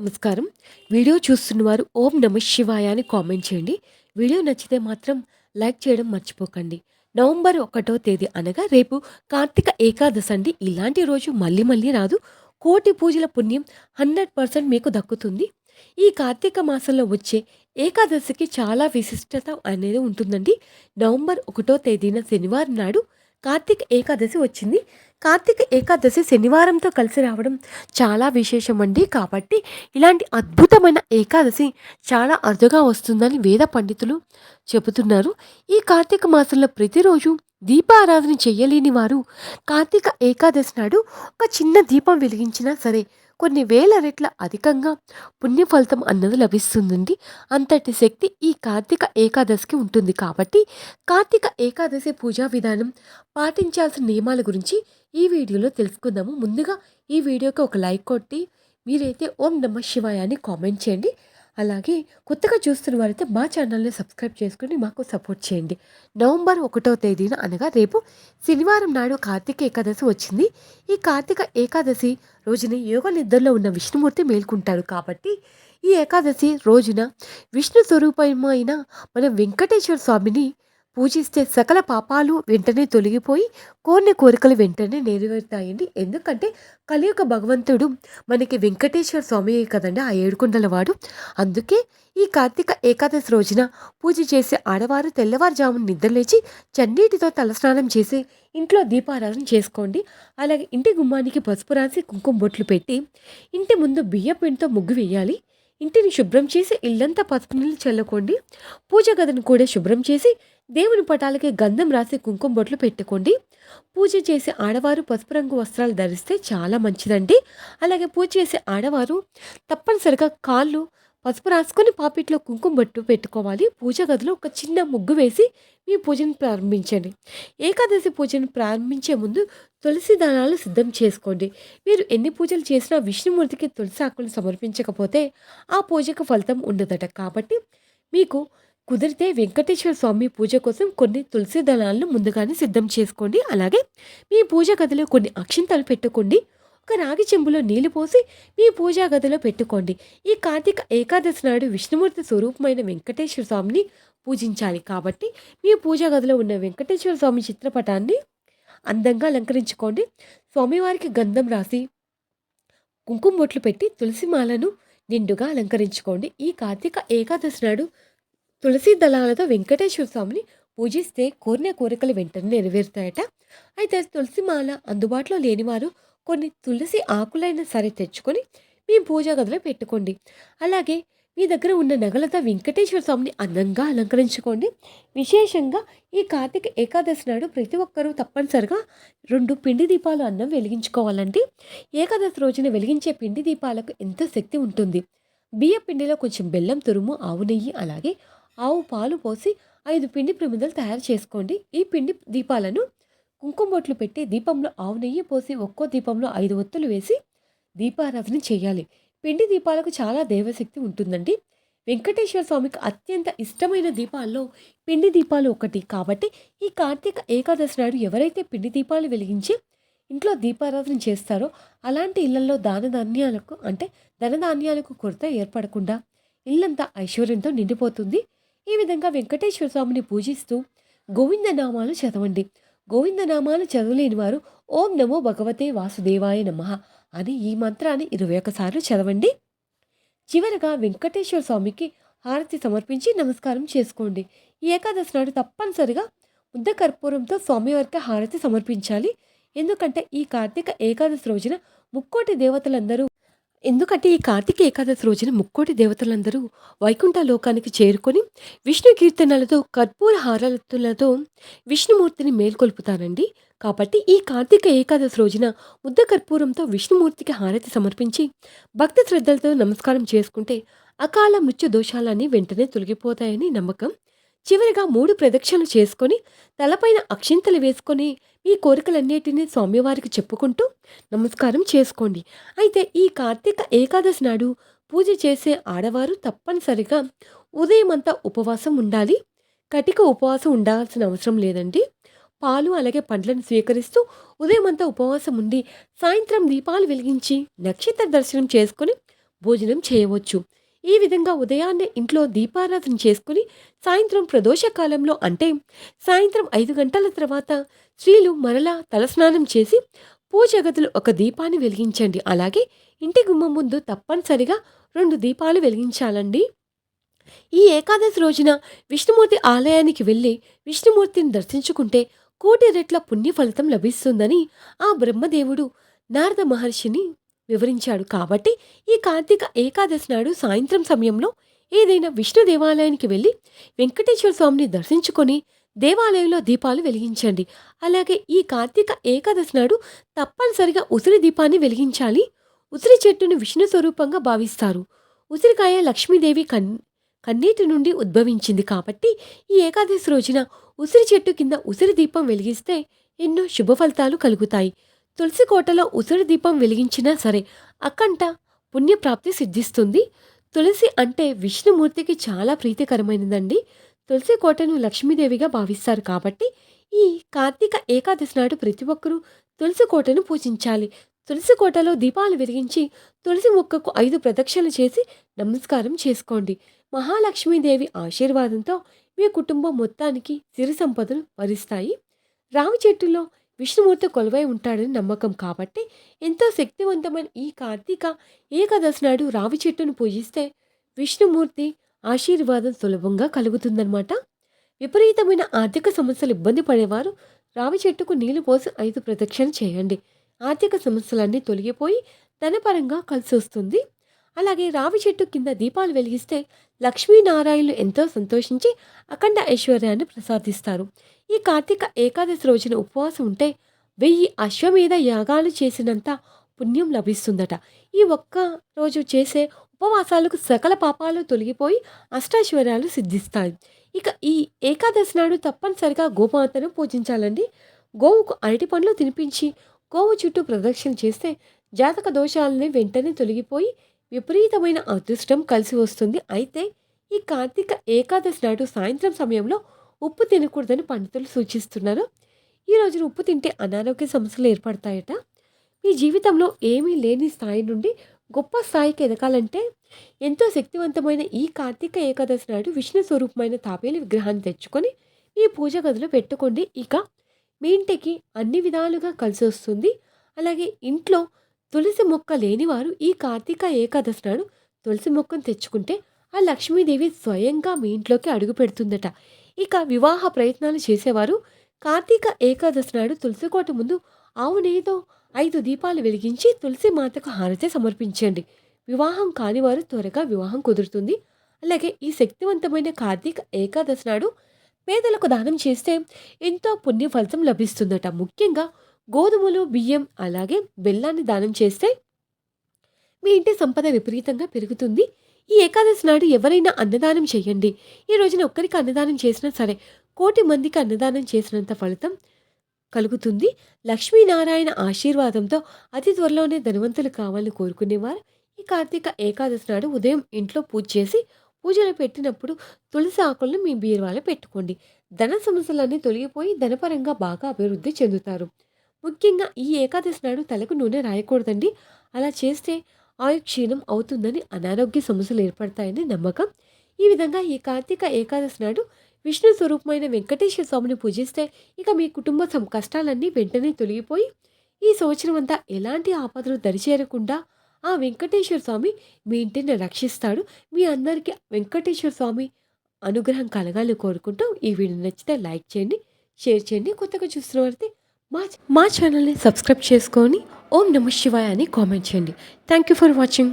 నమస్కారం. వీడియో చూస్తున్న వారు ఓం నమ శివాయ అని కామెంట్ చేయండి. వీడియో నచ్చితే మాత్రం లైక్ చేయడం మర్చిపోకండి. నవంబర్ ఒకటో తేదీ అనగా రేపు కార్తీక ఏకాదశి అండి. ఇలాంటి రోజు మళ్ళీ మళ్ళీ రాదు. కోటి పూజల పుణ్యం హండ్రెడ్ పర్సెంట్ మీకు దక్కుతుంది. ఈ కార్తీక మాసంలో వచ్చే ఏకాదశికి చాలా విశిష్టత అనేది ఉంటుందండి. నవంబర్ ఒకటో తేదీన శనివారం నాడు కార్తీక ఏకాదశి వచ్చింది. కార్తీక ఏకాదశి శనివారంతో కలిసి రావడం చాలా విశేషం అండి కాబట్టి ఇలాంటి అద్భుతమైన ఏకాదశి చాలా అరుదుగా వస్తుందని వేద పండితులు చెబుతున్నారు. ఈ కార్తీక మాసంలో ప్రతిరోజు దీపారాధన చేయలేని వారు కార్తీక ఏకాదశి నాడు ఒక చిన్న దీపం వెలిగించినా సరే కొన్ని వేల రెట్ల అధికంగా పుణ్య ఫలితం అన్నది లభిస్తుందండి. అంతటి శక్తి ఈ కార్తీక ఏకాదశికి ఉంటుంది కాబట్టి కార్తీక ఏకాదశి పూజా విధానం పాటించాల్సిన నియమాల గురించి ఈ వీడియోలో తెలుసుకుందాము. ముందుగా ఈ వీడియోకి ఒక లైక్ కొట్టి మీరైతే ఓం నమ శివాయ అని కామెంట్ చేయండి. అలాగే కొత్తగా చూస్తున్న వారైతే మా ఛానల్ని సబ్స్క్రైబ్ చేసుకుని మాకు సపోర్ట్ చేయండి. నవంబర్ ఒకటో తేదీన అనగా రేపు శనివారం నాడు కార్తీక ఏకాదశి వచ్చింది. ఈ కార్తీక ఏకాదశి రోజున యోగ నిద్రలో ఉన్న విష్ణుమూర్తి మేల్కుంటారు కాబట్టి ఈ ఏకాదశి రోజున విష్ణు స్వరూపమైన మన వెంకటేశ్వర స్వామిని పూజిస్తే సకల పాపాలు వెంటనే తొలగిపోయి కోరిన కోరికలు వెంటనే నెరవేరుతాయండి. ఎందుకంటే కలియుగ భగవంతుడు మనకి వెంకటేశ్వర స్వామి కదండి ఆ ఏడుకొండల వాడు. అందుకే ఈ కార్తీక ఏకాదశి రోజున పూజ చేసే ఆడవారు తెల్లవారుజామున నిద్రలేచి చన్నీటితో తలస్నానం చేసి ఇంట్లో దీపారాధన చేసుకోండి. అలాగే ఇంటి గుమ్మానికి పసుపు రాసి కుంకుమ బొట్లు పెట్టి ఇంటి ముందు బియ్య పిండితో ముగ్గు వేయాలి. ఇంటిని శుభ్రం చేసి ఇల్లంతా పసుపు నీళ్ళు చల్లుకోండి. పూజ గదిని కూడా శుభ్రం చేసి దేవుని పటాలకి గంధం రాసి కుంకుమ బొట్లు పెట్టుకోండి. పూజ చేసే ఆడవారు పసుపు రంగు వస్త్రాలు ధరిస్తే చాలా మంచిదండి. అలాగే పూజ చేసే ఆడవారు తప్పనిసరిగా కాళ్ళు పసుపు రాసుకొని పాపిట్లో కుంకుమ బొట్టు పెట్టుకోవాలి. పూజ గదిలో ఒక చిన్న ముగ్గు వేసి మీ పూజను ప్రారంభించండి. ఏకాదశి పూజను ప్రారంభించే ముందు తులసి దానాలు సిద్ధం చేసుకోండి. మీరు ఎన్ని పూజలు చేసినా విష్ణుమూర్తికి తులసి ఆకులు సమర్పించకపోతే ఆ పూజకు ఫలితం ఉండదట. కాబట్టి మీకు కుదిరితే వెంకటేశ్వర స్వామి పూజ కోసం కొన్ని తులసి దళాలను ముందుగానే సిద్ధం చేసుకోండి. అలాగే మీ పూజ గదిలో కొన్ని అక్షింతలు పెట్టుకోండి. ఒక రాగి చెంబులో నీళ్ళు పోసి మీ పూజా గదిలో పెట్టుకోండి. ఈ కార్తీక ఏకాదశి నాడు విష్ణుమూర్తి స్వరూపమైన వెంకటేశ్వర స్వామిని పూజించాలి కాబట్టి మీ పూజా గదిలో ఉన్న వెంకటేశ్వర స్వామి చిత్రపటాన్ని అందంగా అలంకరించుకోండి. స్వామివారికి గంధం రాసి కుంకుమ బొట్లు పెట్టి తులసి మాలను నిండుగా అలంకరించుకోండి. ఈ కార్తీక ఏకాదశి నాడు తులసి దళాలతో వెంకటేశ్వర స్వామిని పూజిస్తే కోరిన కోరికలు వెంటనే నెరవేరుతాయట. అయితే తులసి మాల అందుబాటులో లేనివారు కొన్ని తులసి ఆకులైనా సరే తెచ్చుకొని మీ పూజా గదిలో పెట్టుకోండి. అలాగే మీ దగ్గర ఉన్న నగలతో వెంకటేశ్వర స్వామిని అందంగా అలంకరించుకోండి. విశేషంగా ఈ కార్తీక ఏకాదశి నాడు ప్రతి ఒక్కరూ తప్పనిసరిగా రెండు పిండి దీపాలు అన్నం వెలిగించుకోవాలండి. ఏకాదశి రోజున వెలిగించే పిండి దీపాలకు ఎంతో శక్తి ఉంటుంది? బియ్య పిండిలో కొంచెం బెల్లం తురుము ఆవు నెయ్యి అలాగే ఆవు పాలు పోసి ఐదు పిండి ప్రమిదలు తయారు చేసుకోండి. ఈ పిండి దీపాలను కుంకుమొట్లు పెట్టి దీపంలో ఆవు నెయ్యి పోసి ఒక్కో దీపంలో ఐదు ఒత్తులు వేసి దీపారాధన చేయాలి. పిండి దీపాలకు చాలా దేవశక్తి ఉంటుందండి. వెంకటేశ్వర స్వామికి అత్యంత ఇష్టమైన దీపాల్లో పిండి దీపాలు ఒకటి. కాబట్టి ఈ కార్తీక ఏకాదశి నాడు ఎవరైతే పిండి దీపాలు వెలిగించి ఇంట్లో దీపారాధన చేస్తారో అలాంటి ఇళ్ళలో దాన ధాన్యాలకు అంటే ధనధాన్యాలకు కొరత ఏర్పడకుండా ఇల్లంతా ఐశ్వర్యంతో నిండిపోతుంది. ఈ విధంగా వెంకటేశ్వర స్వామిని పూజిస్తూ గోవిందనామాలు చదవండి. గోవిందనామాలు చదవలేని వారు ఓం నమో భగవతే వాసుదేవాయ నమ అని ఈ మంత్రాన్ని ఇరవై ఒకసార్లు చదవండి. చివరగా వెంకటేశ్వర స్వామికి హారతి సమర్పించి నమస్కారం చేసుకోండి. ఈ ఏకాదశి నాడు తప్పనిసరిగా ముద్ద కర్పూరంతో స్వామివారికి హారతి సమర్పించాలి. ఎందుకంటే ఈ కార్తీక ఏకాదశి రోజున ముక్కోటి దేవతలందరూ ఎందుకంటే ఈ కార్తీక ఏకాదశి రోజున ముక్కోటి దేవతలందరూ వైకుంఠ లోకానికి చేరుకొని విష్ణు కీర్తనలతో కర్పూర హారతులతో విష్ణుమూర్తిని మేల్కొల్పుతారండి. కాబట్టి ఈ కార్తీక ఏకాదశి రోజున ముద్ద కర్పూరంతో విష్ణుమూర్తికి హారతి సమర్పించి భక్తి శ్రద్ధలతో నమస్కారం చేసుకుంటే అకాల మృత్యు దోషాలన్నీ వెంటనే తొలగిపోతాయని నమ్మకం. చివరిగా మూడు ప్రదక్షిణలు చేసుకొని తలపైన అక్షింతలు వేసుకొని మీ కోరికలన్నిటినీ స్వామివారికి చెప్పుకుంటూ నమస్కారం చేసుకోండి. అయితే ఈ కార్తీక ఏకాదశి నాడు పూజ చేసే ఆడవారు తప్పనిసరిగా ఉదయమంతా ఉపవాసం ఉండాలి. కటిక ఉపవాసం ఉండాల్సిన అవసరం లేదండి. పాలు అలాగే పండ్లను స్వీకరిస్తూ ఉదయమంతా ఉపవాసం ఉండి సాయంత్రం దీపాలు వెలిగించి నక్షత్ర దర్శనం చేసుకొని భోజనం చేయవచ్చు. ఈ విధంగా ఉదయాన్నే ఇంట్లో దీపారాధన చేసుకుని సాయంత్రం ప్రదోషకాలంలో అంటే సాయంత్రం ఐదు గంటల తర్వాత స్త్రీలు మరలా తలస్నానం చేసి పూజ ఒక దీపాన్ని వెలిగించండి. అలాగే ఇంటి గుమ్మం ముందు తప్పనిసరిగా రెండు దీపాలు వెలిగించాలండి. ఈ ఏకాదశి రోజున విష్ణుమూర్తి ఆలయానికి వెళ్ళి విష్ణుమూర్తిని దర్శించుకుంటే కోటి రెట్ల పుణ్య ఫలితం లభిస్తుందని ఆ బ్రహ్మదేవుడు నారద మహర్షిని వివరించాడు. కాబట్టి ఈ కార్తీక ఏకాదశి నాడు సాయంత్రం సమయంలో ఏదైనా విష్ణు దేవాలయానికి వెళ్ళి వెంకటేశ్వర స్వామిని దర్శించుకొని దేవాలయంలో దీపాలు వెలిగించండి. అలాగే ఈ కార్తీక ఏకాదశి నాడు తప్పనిసరిగా ఉసిరి దీపాన్ని వెలిగించాలి. ఉసిరి చెట్టును విష్ణు స్వరూపంగా భావిస్తారు. ఉసిరికాయ లక్ష్మీదేవి కన్ కన్నీటి నుండి ఉద్భవించింది. కాబట్టి ఈ ఏకాదశి రోజున ఉసిరి చెట్టు కింద ఉసిరి దీపం వెలిగిస్తే ఎన్నో శుభ ఫలితాలు కలుగుతాయి. తులసి కోటలో ఉసిరి దీపం వెలిగించినా సరే అక్కంట పుణ్యప్రాప్తి సిద్ధిస్తుంది. తులసి అంటే విష్ణుమూర్తికి చాలా ప్రీతికరమైనదండి. తులసి కోటను లక్ష్మీదేవిగా భావిస్తారు కాబట్టి ఈ కార్తీక ఏకాదశి నాడు ప్రతి ఒక్కరూ తులసి కోటను పూజించాలి. తులసి కోటలో దీపాలు వెలిగించి తులసి మొక్కకు ఐదు ప్రదక్షిణలు చేసి నమస్కారం చేసుకోండి. మహాలక్ష్మీదేవి ఆశీర్వాదంతో మీ కుటుంబం మొత్తానికి సిరి సంపదలు వరిస్తాయి. రావి చెట్టులో విష్ణుమూర్తి కొలువై ఉంటాడని నమ్మకం కాబట్టి ఎంతో శక్తివంతమైన ఈ కార్తీక ఏకాదశి నాడు రావి చెట్టును పూజిస్తే విష్ణుమూర్తి ఆశీర్వాదం సులభంగా కలుగుతుందన్నమాట. విపరీతమైన ఆర్థిక సమస్యలు ఇబ్బంది పడేవారు రావి చెట్టుకు నీళ్ళు పోసి ఐదు ప్రదక్షిణ చేయండి. ఆర్థిక సమస్యలన్నీ తొలగిపోయి ధనపరంగా కలిసి వస్తుంది అలాగే రావి చెట్టు కింద దీపాలు వెలిగిస్తే లక్ష్మీనారాయణులు ఎంతో సంతోషించి అఖండ ఐశ్వర్యాన్ని ప్రసాదిస్తారు. ఈ కార్తీక ఏకాదశి రోజున ఉపవాసం ఉంటే వెయ్యి అశ్వమేధ యాగాలు చేసినంత పుణ్యం లభిస్తుందట. ఈ ఒక్క రోజు చేసే ఉపవాసాలకు సకల పాపాలు తొలగిపోయి అష్టాశ్వర్యాలు సిద్ధిస్తాయి. ఇక ఈ ఏకాదశి నాడు తప్పనిసరిగా గోమాతను పూజించాలండి. గోవుకు అరటి పండ్లు తినిపించి గోవు చుట్టూ ప్రదక్షిణ చేస్తే జాతక దోషాలని వెంటనే తొలగిపోయి విపరీతమైన అదృష్టం కలిసి వస్తుంది. అయితే ఈ కార్తీక ఏకాదశి నాడు సాయంత్రం సమయంలో ఉప్పు తినకూడదని పండితులు సూచిస్తున్నారు. ఈ రోజున ఉప్పు తింటే అనారోగ్య సమస్యలు ఏర్పడతాయట. మీ జీవితంలో ఏమీ లేని స్థాయి నుండి గొప్ప స్థాయికి ఎదగాలంటే ఎంతో శక్తివంతమైన ఈ కార్తీక ఏకాదశి నాడు విష్ణు స్వరూపమైన తాపేలు విగ్రహాన్ని తెచ్చుకొని ఈ పూజ గదిలో పెట్టుకోండి. ఇక మీ ఇంటికి అన్ని విధాలుగా కలిసి వస్తుంది. అలాగే ఇంట్లో తులసి మొక్క లేనివారు ఈ కార్తీక ఏకాదశి నాడు తులసి మొక్కను తెచ్చుకుంటే ఆ లక్ష్మీదేవి స్వయంగా మీ ఇంట్లోకి అడుగు పెడుతుందట. ఇక వివాహ ప్రయత్నాలు చేసేవారు కార్తీక ఏకాదశి నాడు తులసి కోట ముందు ఆవు నెయ్యితో ఐదు దీపాలు వెలిగించి తులసి మాతకు హారతి సమర్పించండి. వివాహం కానివారు త్వరగా వివాహం కుదురుతుంది. అలాగే ఈ శక్తివంతమైన కార్తీక ఏకాదశి నాడు పేదలకు దానం చేస్తే ఎంతో పుణ్య ఫలితం లభిస్తుందట. ముఖ్యంగా గోధుమలు బియ్యం అలాగే బెల్లాన్ని దానం చేస్తే మీ ఇంటి సంపద విపరీతంగా పెరుగుతుంది. ఈ ఏకాదశి నాడు ఎవరైనా అన్నదానం చేయండి. ఈ రోజున ఒక్కరికి అన్నదానం చేసినా సరే కోటి మందికి అన్నదానం చేసినంత ఫలితం కలుగుతుంది. లక్ష్మీనారాయణ ఆశీర్వాదంతో అతి త్వరలోనే ధనవంతులు కావాలని కోరుకునేవారు. ఈ కార్తీక ఏకాదశి నాడు ఉదయం ఇంట్లో పూజ చేసి పూజలు పెట్టినప్పుడు తులసి ఆకులను మీ బీరువాలో పెట్టుకోండి. ధన సమస్యలన్నీ తొలగిపోయి ధనపరంగా బాగా అభివృద్ధి చెందుతారు. ముఖ్యంగా ఈ ఏకాదశి నాడు తలకు నూనె రాయకూడదండి. అలా చేస్తే ఆయు క్షీణం అవుతుందని అనారోగ్య సమస్యలు ఏర్పడతాయని నమ్మకం. ఈ విధంగా ఈ కార్తీక ఏకాదశి నాడు విష్ణు స్వరూపమైన వెంకటేశ్వర స్వామిని పూజిస్తే ఇక మీ కుటుంబ సం కష్టాలన్నీ వెంటనే తొలగిపోయి ఈ సంవత్సరం అంతా ఎలాంటి ఆపదలు దరిచేరకుండా ఆ వెంకటేశ్వర స్వామి మీ ఇంటిని రక్షిస్తాడు. మీ అందరికీ వెంకటేశ్వర స్వామి అనుగ్రహం కలగాలని కోరుకుంటూ ఈ వీడియో నచ్చితే లైక్ చేయండి షేర్ చేయండి. కొత్తగా చూస్తున్న వారితే మా మా ఛానల్ని సబ్స్క్రైబ్ చేసుకొని ఓం నమ శివాయ అని కామెంట్ చేయండి. Thank you for watching